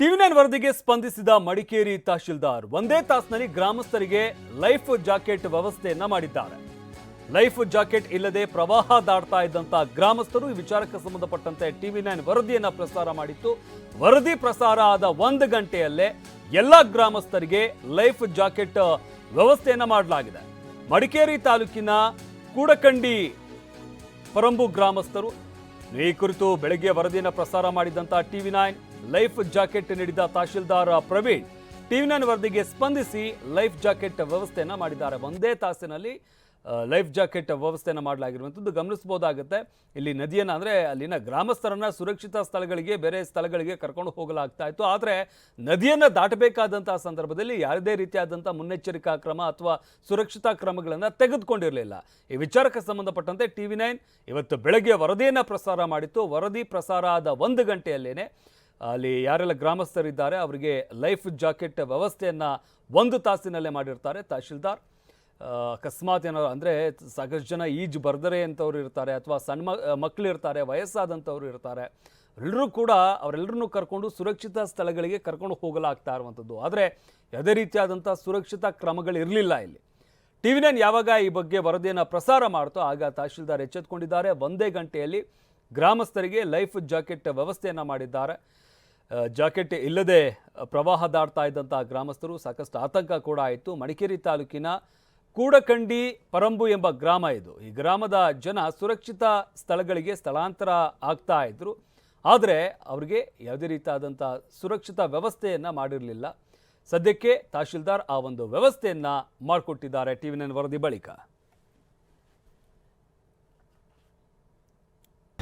TV nine ವರದಿಗೆ ಸ್ಪಂದಿಸಿದ ಮಡಿಕೇರಿ ತಹಶೀಲ್ದಾರ್ ಒಂದೇ ತಾಸಿನಲ್ಲಿ ಗ್ರಾಮಸ್ಥರಿಗೆ ಲೈಫ್ ಜಾಕೆಟ್ ವ್ಯವಸ್ಥೆಯನ್ನ ಮಾಡಿದ್ದಾರೆ. ಲೈಫ್ ಜಾಕೆಟ್ ಇಲ್ಲದೆ ಪ್ರವಾಹ ದಾಡ್ತಾ ಇದ್ದಂತಹ ಗ್ರಾಮಸ್ಥರು ಈ ವಿಚಾರಕ್ಕೆ ಸಂಬಂಧಪಟ್ಟಂತೆ ಟಿವಿ ನೈನ್ ವರದಿಯನ್ನ ಪ್ರಸಾರ ಮಾಡಿತ್ತು. ವರದಿ ಪ್ರಸಾರ ಆದ ಒಂದು ಗಂಟೆಯಲ್ಲೇ ಎಲ್ಲ ಗ್ರಾಮಸ್ಥರಿಗೆ ಲೈಫ್ ಜಾಕೆಟ್ ವ್ಯವಸ್ಥೆಯನ್ನ ಮಾಡಲಾಗಿದೆ. ಮಡಿಕೇರಿ ತಾಲೂಕಿನ ಕೂಡಕಂಡಿ ಪರಂಬು ಗ್ರಾಮಸ್ಥರು ಈ ಕುರಿತು ಬೆಳಗ್ಗೆ ವರದಿಯನ್ನು ಪ್ರಸಾರ ಮಾಡಿದಂತಹ ಟಿವಿ ನೈನ್ ಲೈಫ್ ಜಾಕೆಟ್ ನೀಡಿದ ತಹಶೀಲ್ದಾರ್ ಪ್ರವೀಣ್ ಟಿವಿ ನೈನ್ ವರದಿಗೆ ಸ್ಪಂದಿಸಿ ಲೈಫ್ ಜಾಕೆಟ್ ವ್ಯವಸ್ಥೆಯನ್ನು ಮಾಡಿದ್ದಾರೆ. ಒಂದೇ ತಾಸಿನಲ್ಲಿ ಲೈಫ್ ಜಾಕೆಟ್ ವ್ಯವಸ್ಥೆಯನ್ನು ಮಾಡಲಾಗಿರುವಂಥದ್ದು ಗಮನಿಸಬಹುದಾಗುತ್ತೆ. ಇಲ್ಲಿ ನದಿಯನ್ನು ಅಂದರೆ ಅಲ್ಲಿನ ಗ್ರಾಮಸ್ಥರನ್ನು ಸುರಕ್ಷಿತ ಸ್ಥಳಗಳಿಗೆ, ಬೇರೆ ಸ್ಥಳಗಳಿಗೆ ಕರ್ಕೊಂಡು ಹೋಗಲಾಗ್ತಾ ಇತ್ತು. ಆದರೆ ನದಿಯನ್ನು ದಾಟಬೇಕಾದಂಥ ಸಂದರ್ಭದಲ್ಲಿ ಯಾವುದೇ ರೀತಿಯಾದಂಥ ಮುನ್ನೆಚ್ಚರಿಕಾ ಕ್ರಮ ಅಥವಾ ಸುರಕ್ಷತಾ ಕ್ರಮಗಳನ್ನು ತೆಗೆದುಕೊಂಡಿರಲಿಲ್ಲ. ಈ ವಿಚಾರಕ್ಕೆ ಸಂಬಂಧಪಟ್ಟಂತೆ ಟಿ ವಿ ನೈನ್ ಇವತ್ತು ಬೆಳಗ್ಗೆ ವರದಿಯನ್ನು ಪ್ರಸಾರ ಮಾಡಿತ್ತು. ವರದಿ ಪ್ರಸಾರ ಆದ ಒಂದು ಗಂಟೆಯಲ್ಲೇನೆ ಅಲ್ಲಿ ಯಾರೆಲ್ಲ ಗ್ರಾಮಸ್ಥರಿದ್ದಾರೆ, ಅವರಿಗೆ ಲೈಫ್ ಜಾಕೆಟ್ ವ್ಯವಸ್ಥೆಯನ್ನು ಒಂದು ತಾಸಿನಲ್ಲೇ ಮಾಡಿರ್ತಾರೆ ತಹಶೀಲ್ದಾರ್. ಅಕಸ್ಮಾತ್ ಏನಾದ್ರು ಅಂದರೆ ಸಾಕಷ್ಟು ಜನ ಈಜು ಬರ್ದರೆ ಅಂತವ್ರು ಇರ್ತಾರೆ ಅಥವಾ ಸಣ್ಣ ಮಕ್ಕಳು ಇರ್ತಾರೆ ವಯಸ್ಸಾದಂಥವ್ರು ಇರ್ತಾರೆ. ಎಲ್ಲರೂ ಕೂಡ ಅವರೆಲ್ಲರನ್ನೂ ಕರ್ಕೊಂಡು ಸುರಕ್ಷಿತ ಸ್ಥಳಗಳಿಗೆ ಕರ್ಕೊಂಡು ಹೋಗಲಾಗ್ತಾ ಇರುವಂಥದ್ದು ಆದರೆ ಯಾವುದೇ ರೀತಿಯಾದಂಥ ಸುರಕ್ಷಿತ ಕ್ರಮಗಳು ಇರಲಿಲ್ಲ ಇಲ್ಲಿ. ಟಿ ವಿ ನೈನ್ ಯಾವಾಗ ಈ ಬಗ್ಗೆ ವರದಿಯನ್ನು ಪ್ರಸಾರ ಮಾಡ್ತೋ ಆಗ ತಹಶೀಲ್ದಾರ್ ಎಚ್ಚೆತ್ಕೊಂಡಿದ್ದಾರೆ. ಒಂದೇ ಗಂಟೆಯಲ್ಲಿ ಗ್ರಾಮಸ್ಥರಿಗೆ ಲೈಫ್ ಜಾಕೆಟ್ ವ್ಯವಸ್ಥೆಯನ್ನು ಮಾಡಿದ್ದಾರೆ. ಜಾಕೆಟ್ ಇಲ್ಲದೆ ಪ್ರವಾಹ ದಾಡ್ತಾ ಇದ್ದಂತಹ ಗ್ರಾಮಸ್ಥರು ಸಾಕಷ್ಟು ಆತಂಕ ಕೂಡ ಆಯಿತು. ಮಡಿಕೇರಿ ತಾಲೂಕಿನ ಕೂಡಕಂಡಿ ಪರಂಬು ಎಂಬ ಗ್ರಾಮ ಇದು. ಈ ಗ್ರಾಮದ ಜನ ಸುರಕ್ಷಿತ ಸ್ಥಳಗಳಿಗೆ ಸ್ಥಳಾಂತರ ಆಗ್ತಾ ಇದ್ರು. ಆದರೆ ಅವರಿಗೆ ಯಾವುದೇ ರೀತಿಯಾದಂಥ ಸುರಕ್ಷಿತ ವ್ಯವಸ್ಥೆಯನ್ನು ಮಾಡಿರಲಿಲ್ಲ. ಸದ್ಯಕ್ಕೆ ತಹಶೀಲ್ದಾರ್ ಆ ಒಂದು ವ್ಯವಸ್ಥೆಯನ್ನು ಮಾಡಿಕೊಟ್ಟಿದ್ದಾರೆ ಟಿ ವಿ ವರದಿ ಬಳಿಕ.